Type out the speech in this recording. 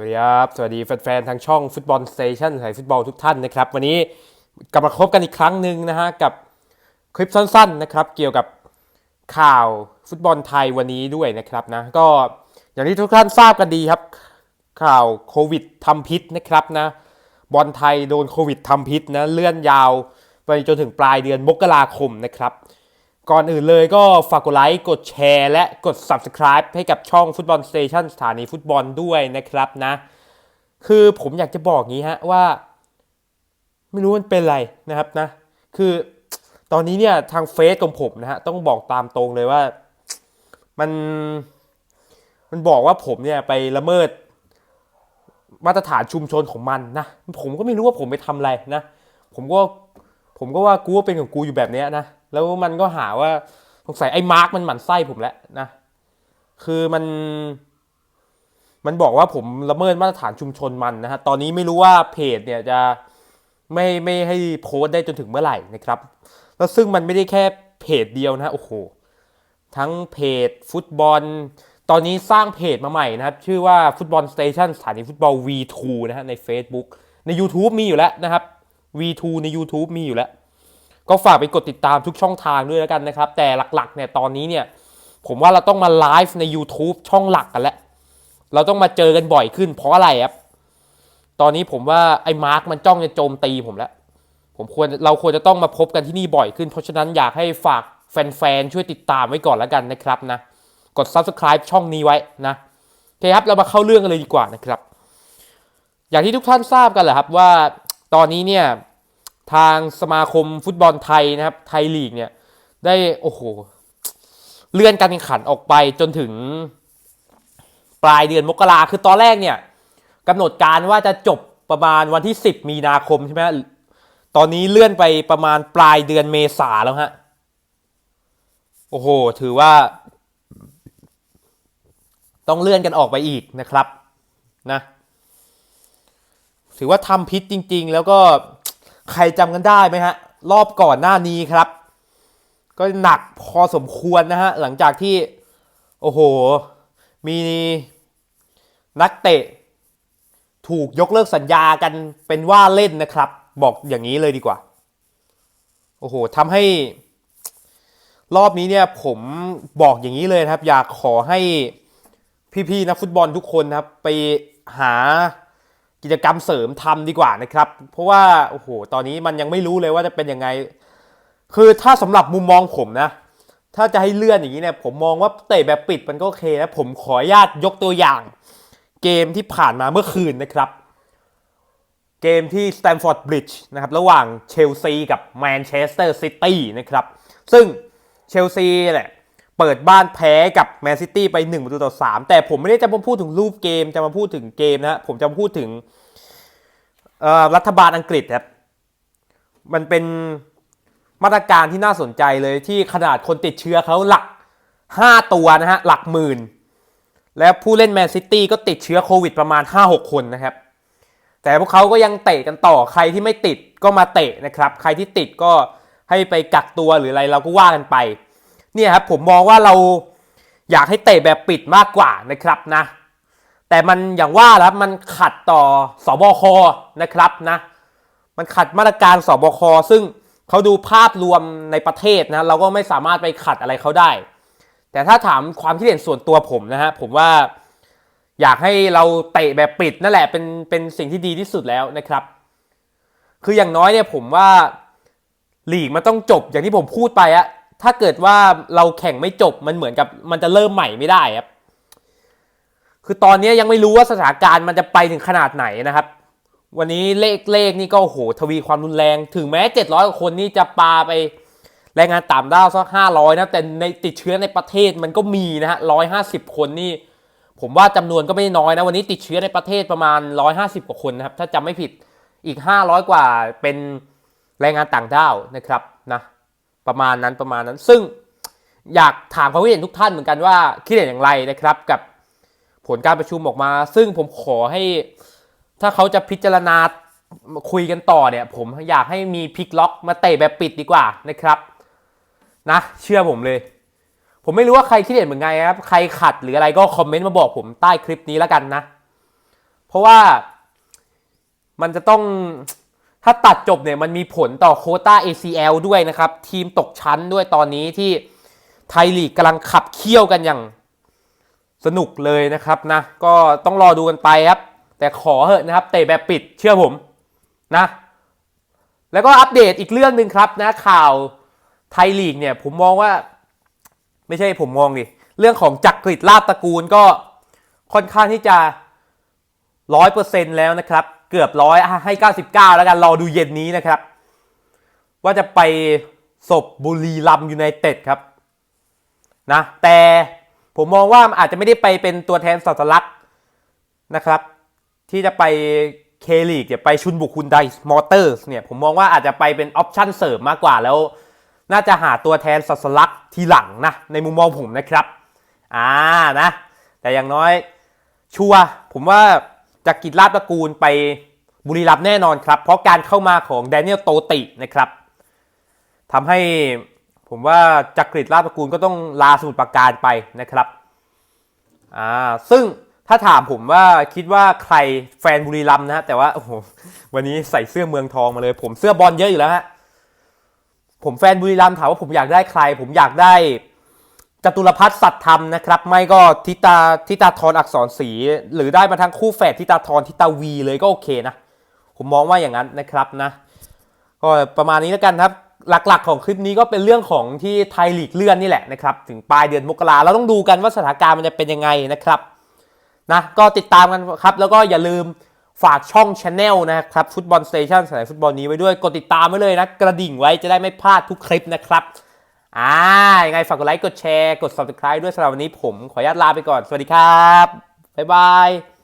สวัสดีครับ สวัสดีแฟนๆ ทางช่องฟุตบอลสเตชันสายฟุตบอลทุกท่านนะครับ วันนี้กลับมาพบกันอีกครั้งหนึ่งนะฮะ กับคลิปสั้นๆนะครับ เกี่ยวกับข่าวฟุตบอลไทยวันนี้ด้วยนะครับนะ ก็อย่างที่ทุกท่านทราบกันดีครับ ข่าวโควิดทำพิษนะครับนะ บอลไทยโดนโควิดทำพิษนะ เลื่อนยาวไปจนถึงปลายเดือนมกราคมนะครับ ก่อนอื่นเลยก็ฝากกดไลค์กดแชร์และกด Subscribe ให้กับช่องฟุตบอลสเตชันสถานีฟุตบอลด้วยนะครับนะ คือผมอยากจะบอกงี้ฮะว่า ไม่รู้มันเป็นไรนะครับนะ คือตอนนี้เนี่ยทางเฟซของผมนะฮะต้องบอกตามตรงเลยว่ามันมันบอกว่าผมเนี่ยไปละเมิด มาตรฐานชุมชนของมันนะ ผมก็ไม่รู้ว่าผมไปทำอะไรนะ ผมก็ผมก็ว่ากูว่าเป็นของกูอยู่แบบเนี้ยนะ แล้วมันก็หาว่าสงสัยไอ้มาร์กมันหมั่นไส้ผมแล้วนะ คือมัน มันบอกว่าผมละเมิดมาตรฐานชุมชนมันนะฮะ ตอนนี้ไม่รู้ว่าเพจเนี่ยจะไม่ไม่ให้โพสต์ได้จนถึงเมื่อไหร่นะครับ แล้วซึ่งมันไม่ได้แค่เพจเดียวนะฮะโอ้โห ทั้งเพจฟุตบอล ตอนนี้สร้างเพจมาใหม่นะครับ ชื่อว่าฟุตบอลสเตชันสถานีฟุตบอล V2 นะฮะใน Facebook ใน YouTube มีอยู่แล้วนะครับ V2 ใน YouTube มีอยู่แล้ว ก็ฝากไปกดติดตามทุกช่องทางด้วยแล้วกันนะครับ แต่หลักๆเนี่ยตอนนี้เนี่ยผมว่าเราต้องมาไลฟ์ใน YouTube ช่องหลักกันแล้ว เราต้องมาเจอกันบ่อยขึ้นเพราะอะไรครับ ตอนนี้ผมว่าไอ้มาร์กมันจ้องจะโจมตีผมแล้ว ผมควรเราควรจะต้องมาพบกันที่นี่บ่อยขึ้น เพราะฉะนั้นอยากให้ฝากแฟนๆช่วยติดตามไว้ก่อนแล้วกันนะครับนะ กด subscribe ช่องนี้ไว้นะโอเคครับเรามาเข้าเรื่องกันเลยดีกว่านะครับ อย่างที่ทุกท่านทราบกันแหละครับว่าตอนนี้เนี่ย ทางสมาคมฟุตบอลไทยนะครับ ไทยลีกเนี่ย ได้โอ้โห เลื่อนการแข่งขันออกไปจนถึงปลายเดือนมกราคือตอนแรกเนี่ยกำหนดการว่าจะจบประมาณวันที่ 10 มีนาคมใช่ไหมตอนนี้เลื่อนไปประมาณปลายเดือนเมษาแล้วฮะ โอ้โห ถือว่า ต้องเลื่อนกันออกไปอีกนะครับนะ ถือว่าทำพิษจริง ๆ แล้วก็ ใครจำกันได้ไหมฮะ รอบก่อนหน้านี้ครับ ก็หนักพอสมควรนะฮะ หลังจากที่ โอ้โห มีนักเตะ ถูกยกเลิกสัญญากันเป็นว่าเล่นนะครับ บอกอย่างนี้เลยดีกว่า โอ้โหทำให้ รอบนี้เนี่ยผมบอกอย่างนี้เลยนะครับ อยากขอให้พี่ๆนักฟุตบอลทุกคนนะครับ ไปหา กิจกรรมเสริมทำดีกว่านะครับ เพราะว่าโอ้โหตอนนี้มันยังไม่รู้เลยว่าจะเป็นยังไง คือถ้าสำหรับมุมมองผมนะ ถ้าจะให้เลื่อนอย่างนี้เนี่ยผมมองว่าเตะแบบปิดมันก็โอเคนะผมขออนุญาตยกตัวอย่าง เกมที่ผ่านมาเมื่อคืนนะครับ เกมที่ Stamford Bridge นะครับระหว่างเชลซีกับแมนเชสเตอร์ซิตี้นะครับ ซึ่งเชลซีแหละ เปิดบ้านแพ้กับแมนซิตี้ไป1ประตูต่อ 3 แต่ผมไม่ได้จะมาพูดถึงรูปเกมจะมาพูดถึงเกมนะผมจะมาพูดถึงรัฐบาลอังกฤษครับมันเป็นมาตรการที่น่าสนใจเลยที่ขนาดคนติดเชื้อเขาหลัก 5 ตัวนะฮะหลักหมื่น และผู้เล่นแมนซิตี้ก็ติดเชื้อโควิดประมาณ 5-6 คนนะครับ แต่พวกเขาก็ยังเตะกันต่อใครที่ไม่ติดก็มาเตะนะครับ ใครที่ติดก็ให้ไปกักตัวหรืออะไรเราก็ว่ากันไป เนี่ยครับผมมองว่าเราอยากให้เตะแบบปิดมากกว่านะครับนะ แต่มันอย่างว่าแล้วมันขัดต่อสอบคนะครับนะ มันขัดมาตรการสบคซึ่งเขาดูภาพรวมในประเทศนะเราก็ไม่สามารถไปขัดอะไรเขาได้ แต่ถ้าถามความคิดเห็นส่วนตัวผมนะฮะผมว่าอยากให้เราเตะแบบปิดนั่นแหละเป็นเป็นสิ่งที่ดีที่สุดแล้วนะครับ คืออย่างน้อยเนี่ยผมว่าลีกมันต้องจบอย่างที่ผมพูดไปอะ ถ้าเกิดว่าเราแข่งไม่จบมันเหมือนกับมันจะเริ่มใหม่ไม่ได้ครับ คือตอนนี้ยังไม่รู้ว่าสถานการณ์มันจะไปถึงขนาดไหนนะครับ วันนี้เลขเลขนี่ก็โหทวีความรุนแรง ถึงแม้ 700 คนนี่จะปาไปแรงงานต่างด้าวสัก500 นะ แต่ในติดเชื้อในประเทศมันก็มีนะฮะ 150 คนนี่ ผมว่าจำนวนก็ไม่น้อยนะ วันนี้ติดเชื้อในประเทศประมาณ 150 กว่าคนนะครับ ถ้าจำไม่ผิดอีก 500 กว่าเป็นแรงงานต่างด้าวนะครับนะ ประมาณนั้นประมาณนั้น ซึ่งอยากถามความคิดเห็นทุกท่านเหมือนกันว่าคิดเห็นอย่างไรนะครับกับผลการประชุมออกมา ซึ่งผมขอให้ ถ้าเขาจะพิจารณาคุยกันต่อเนี่ย ผมอยากให้มีพลิกล็อกมาเตะแบบปิดดีกว่านะครับนะเชื่อผมเลย ผมไม่รู้ว่าใครคิดเห็นเหมือนไงครับ ใครขัดหรืออะไรก็คอมเมนต์มาบอกผมใต้คลิปนี้แล้วกันนะ เพราะว่ามันจะต้อง ถ้าตัดจบเนี่ยมันมีผลต่อโคต้า ACL ด้วยนะครับ ทีมตกชั้นด้วยตอนนี้ที่ไทยลีกกำลังขับเคี่ยวกันอย่างสนุกเลยนะครับนะ ก็ต้องรอดูกันไปครับ แต่ขอเหอะนะครับ เตะแบบปิดเชื่อผมนะ แล้วก็อัปเดตอีกเรื่องหนึ่งครับนะข่าวไทยลีกเนี่ยผมมองว่า ไม่ใช่ผมมองดิเรื่องของจักริดลาบตระกูลก็ค่อนข้างที่จะร้อยเปอร์เซ็นแล้วนะครับ เกือบร้อยให้เก้าสิบเก้าแล้วกันรอดูเย็นนี้นะครับ ว่าจะไปศพบุรีรัมยูไนเต็ดครับนะแต่ผมมองว่าอาจจะไม่ได้ไปเป็นตัวแทนสัตลักษณ์นะครับ ที่จะไปเคลีกเนี่ยไปชุนบุกคุณไดมอเตอร์สเนี่ยผมมองว่าอาจจะไปเป็นออปชั่นเสริมมากกว่าแล้ว น่าจะหาตัวแทนสัสลักษณ์ทีหลังนะในมุมมองผมนะครับอ่านะแต่อย่างน้อยชัวร์ผมว่า จากกิจลาบตระกูลไปบุรีรัมย์แน่นอนครับ เพราะการเข้ามาของแดเนียลโตตินะครับทำให้ผมว่าจักริดลาบตระกูลก็ต้องลาสมุทรปราการไปนะครับอ่าซึ่งถ้าถามผมว่าคิดว่าใครแฟนบุรีรัมย์นะฮะแต่ว่าโอ้โหวันนี้ใส่เสื้อเมืองทองมาเลย ผมเสื้อบอลเยอะอยู่แล้วฮะผมแฟนบุรีรัมย์ถามว่าผมอยากได้ใคร ผมอยากได้ จตุรพัฒน์สัตยธรรมนะครับ ไม่ก็ทิตาทิตาทรอักษรศรีหรือได้มาทั้งคู่แฝดทิตาทรทิตาวีเลยก็โอเคนะ ผมมองว่าอย่างนั้นนะครับนะก็ประมาณนี้แล้วกันครับ หลักๆของคลิปนี้ก็เป็นเรื่องของที่ไทยลีกเลื่อนนี่แหละนะครับ ถึงปลายเดือนมกราเราต้องดูกันว่าสถานการณ์มันจะเป็นยังไงนะครับนะก็ติดตามกันครับ แล้วก็อย่าลืมฝากช่องช anel นะครับฟุตบอลสเตชันสายฟุตบอลนี้ไว้ด้วยกดติดตามไว้เลยนะ กระดิ่งไว้จะได้ไม่พลาดทุกคลิปนะครับ อ่ายังไงฝากกดไลค์ กดแชร์ กด subscribe ด้วยสำหรับวันนี้ผมขออนุญาตลาไปก่อน สวัสดีครับ บ๊ายบาย